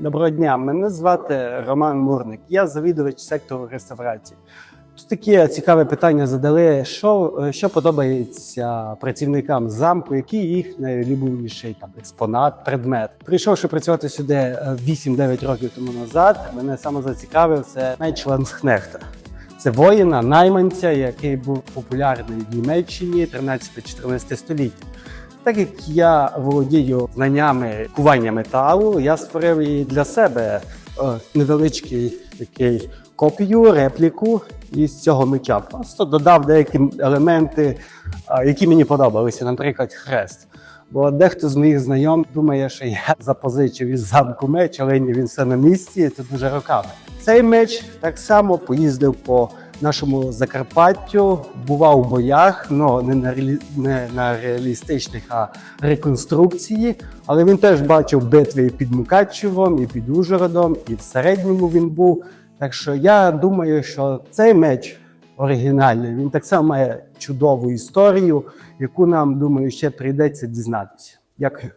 Доброго дня, мене звати Роман Мурник. Я завідувач сектору реставрації. Тут таке цікаве питання задали: що, е, що подобається працівникам замку, який їх найлюбиміший там експонат, предмет. Прийшовши працювати сюди е, 8-9 років тому назад, мене саме зацікавив це меч Це воїна, найманця, який був популярний в Німеччині 13-14 століття. Так як я володію знаннями кування металу, я створив і для себе е, невеличкий такий копію, репліку із цього меча. Просто додав деякі елементи, е, які мені подобалися, наприклад, хрест. Бо дехто з моїх знайомих думає, що я запозичив із замку меч, але він все на місці, це дуже роками. Цей меч так само поїздив по нашому Закарпаттю, бував у боях, ну не на реалі... не на реалістичних, а реконструкції. Але він теж бачив битви і під Мукачевом, і під Ужгородом, і в середньому він був. Так що я думаю, що цей меч оригінальний, він так само має чудову історію, яку нам думаю ще прийдеться дізнатися. Дякую.